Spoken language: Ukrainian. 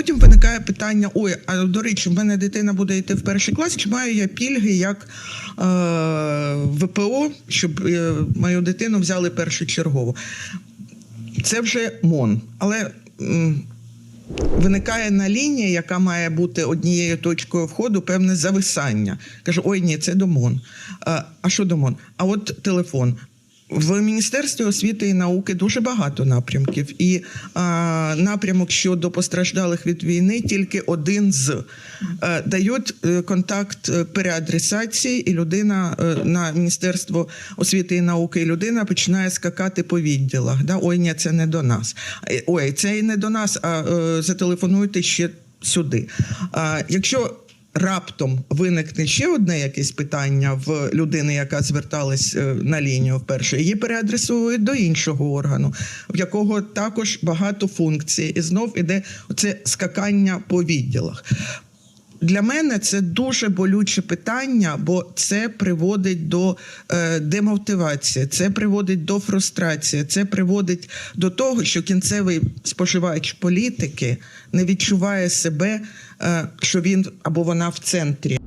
потім виникає питання: ой, а до речі, в мене дитина буде йти в перший клас, чи маю я пільги як е, ВПО, щоб е, мою дитину взяли першочергово. Це вже МОН. Але м, виникає на лінії, яка має бути однією точкою входу, певне зависання. Каже: ой, ні, це до МОН. А, а що до МОН? А от телефон. В Міністерстві освіти і науки дуже багато напрямків, і а, напрямок щодо постраждалих від війни тільки один з Е, дають е, контакт е, переадресації, і людина е, на Міністерство освіти і науки, і людина починає скакати по відділах. Да? Ой, ні, це не до нас. Ой, це і не до нас, а е, зателефонуйте ще сюди. А, якщо раптом виникне ще одне якесь питання в людини, яка зверталась е, на лінію вперше, її переадресують до іншого органу, в якого також багато функцій, і знов іде оце скакання по відділах. Для мене це дуже болюче питання, бо це приводить до е, демотивації, це приводить до фрустрації, це приводить до того, що кінцевий споживач політики не відчуває себе, е, що він або вона в центрі.